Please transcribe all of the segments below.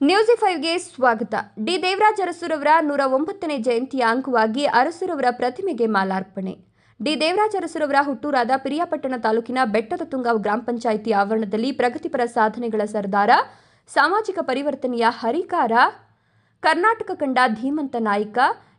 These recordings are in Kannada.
ನ್ಯೂಸ್ ಫೈವ್ಗೆ ಸ್ವಾಗತ. ಡಿ. ದೇವರಾಜ್ ಅರಸುರವರ ನೂರ ಒಂಬತ್ತನೇ ಜಯಂತಿಯ ಅಂಗವಾಗಿ ಅರಸುರವರ ಪ್ರತಿಮೆಗೆ ಮಾಲಾರ್ಪಣೆ. ಡಿ. ದೇವರಾಜ್ ಅರಸುರವರ ಹುಟ್ಟೂರಾದ ಪಿರಿಯಾಪಟ್ಟಣ ತಾಲೂಕಿನ ಬೆಟ್ಟದ ತುಂಗ ಗ್ರಾಮ ಪಂಚಾಯಿತಿ ಆವರಣದಲ್ಲಿ ಪ್ರಗತಿಪರ ಸಾಧನೆಗಳ ಸರ್ದಾರ, ಸಾಮಾಜಿಕ ಪರಿವರ್ತನೆಯ ಹರಿಕಾರ, ಕರ್ನಾಟಕ ಕಂಡ ಧೀಮಂತ ನಾಯಕ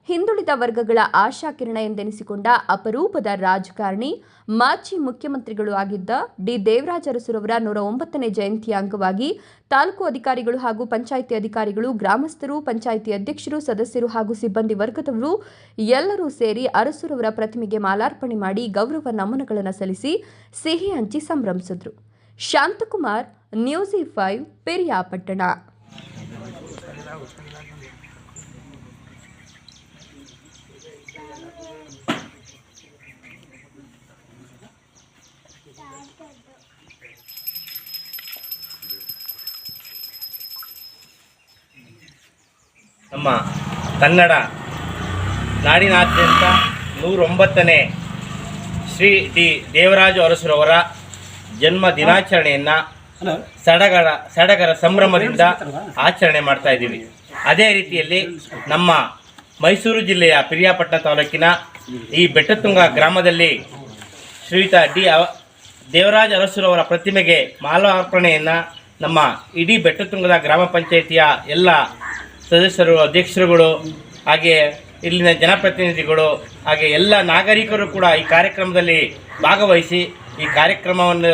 ಹಿಂದುಳಿದ ವರ್ಗಗಳ ಆಶಾಕಿರಣ ಎಂದೆನಿಸಿಕೊಂಡ ಅಪರೂಪದ ರಾಜಕಾರಣಿ, ಮಾಜಿ ಮುಖ್ಯಮಂತ್ರಿಗಳು ಆಗಿದ್ದ ಡಿ. ದೇವರಾಜ ಅರಸುರವರ ನೂರ ಒಂಬತ್ತನೇ ಜಯಂತಿಯ ಅಂಗವಾಗಿ ತಾಲೂಕು ಅಧಿಕಾರಿಗಳು ಹಾಗೂ ಪಂಚಾಯಿತಿ ಅಧಿಕಾರಿಗಳು, ಗ್ರಾಮಸ್ಥರು, ಪಂಚಾಯಿತಿ ಅಧ್ಯಕ್ಷರು, ಸದಸ್ಯರು ಹಾಗೂ ಸಿಬ್ಬಂದಿ ವರ್ಗದವರು ಎಲ್ಲರೂ ಸೇರಿ ಅರಸುರವರ ಪ್ರತಿಮೆಗೆ ಮಾಲಾರ್ಪಣೆ ಮಾಡಿ ಗೌರವ ನಮನಗಳನ್ನು ಸಲ್ಲಿಸಿ ಸಿಹಿ ಹಂಚಿ ಸಂಭ್ರಮಿಸಿದ್ರು. Shanthakumar, news five, Periyapatna. ನಮ್ಮ ಕನ್ನಡ ನಾಡಿನಾದ್ಯಂತ ನೂರೊಂಬತ್ತನೇ ಶ್ರೀ ಡಿ ದೇವರಾಜು ಅರಸುರವರ ಜನ್ಮ ದಿನಾಚರಣೆಯನ್ನು ಸಡಗರ ಸಡಗರ ಸಂಭ್ರಮದಿಂದ ಆಚರಣೆ ಮಾಡ್ತಾ ಇದ್ದೀವಿ. ಅದೇ ರೀತಿಯಲ್ಲಿ ನಮ್ಮ ಮೈಸೂರು ಜಿಲ್ಲೆಯ ಪಿರಿಯಾಪಟ್ಟಣ ತಾಲೂಕಿನ ಈ ಬೆಟ್ಟತುಂಗ ಗ್ರಾಮದಲ್ಲಿ ಶ್ರೀಯುತ ಡಿ ದೇವರಾಜ ಅರಸುರವರ ಪ್ರತಿಮೆಗೆ ಮಾಲಾರ್ಪಣೆಯನ್ನು ನಮ್ಮ ಇಡೀ ಬೆಟ್ಟತುಂಗದ ಗ್ರಾಮ ಪಂಚಾಯಿತಿಯ ಎಲ್ಲ ಸದಸ್ಯರು, ಅಧ್ಯಕ್ಷರುಗಳು, ಹಾಗೆ ಇಲ್ಲಿನ ಜನಪ್ರತಿನಿಧಿಗಳು, ಹಾಗೆ ಎಲ್ಲ ನಾಗರಿಕರು ಕೂಡ ಈ ಕಾರ್ಯಕ್ರಮದಲ್ಲಿ ಭಾಗವಹಿಸಿ ಈ ಕಾರ್ಯಕ್ರಮವನ್ನು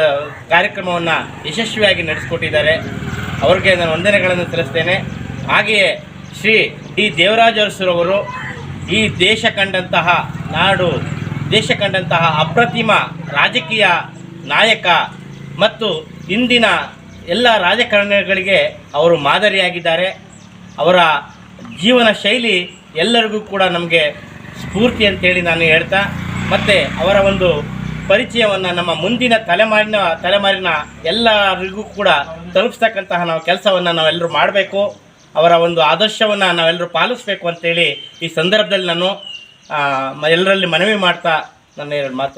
ಕಾರ್ಯಕ್ರಮವನ್ನು ಯಶಸ್ವಿಯಾಗಿ ನಡೆಸಿಕೊಟ್ಟಿದ್ದಾರೆ. ಅವರಿಗೆ ನಾನು ವಂದನೆಗಳನ್ನು ತಿಳಿಸ್ತೇನೆ ಹಾಗೆಯೇ ಶ್ರೀ ಡಿ. ದೇವರಾಜ ಅರಸರವರು ಈ ದೇಶ ಕಂಡಂತಹ ನಾಡು, ದೇಶ ಕಂಡಂತಹ ಅಪ್ರತಿಮ ರಾಜಕೀಯ ನಾಯಕ ಮತ್ತು ಇಂದಿನ ಎಲ್ಲ ರಾಜಕಾರಣಿಗಳಿಗೆ ಅವರು ಮಾದರಿಯಾಗಿದ್ದಾರೆ. ಅವರ ಜೀವನ ಶೈಲಿ ಎಲ್ಲರಿಗೂ ಕೂಡ ನಮಗೆ ಸ್ಫೂರ್ತಿ ಅಂತೇಳಿ ನಾನು ಹೇಳ್ತಾ, ಮತ್ತು ಅವರ ಒಂದು ಪರಿಚಯವನ್ನು ನಮ್ಮ ಮುಂದಿನ ತಲೆಮಾರಿನ ತಲೆಮಾರಿನ ಎಲ್ಲರಿಗೂ ಕೂಡ ತಲುಪಿಸ್ತಕ್ಕಂತಹ ನಾವು ಕೆಲಸವನ್ನು ನಾವೆಲ್ಲರೂ ಮಾಡಬೇಕು, ಅವರ ಒಂದು ಆದರ್ಶವನ್ನು ನಾವೆಲ್ಲರೂ ಪಾಲಿಸಬೇಕು ಅಂತೇಳಿ ಈ ಸಂದರ್ಭದಲ್ಲಿ ನಾನು ಎಲ್ಲರಲ್ಲಿ ಮನವಿ ಮಾಡ್ತಾ ನನ್ನ ಎರಡು ಮಾತು.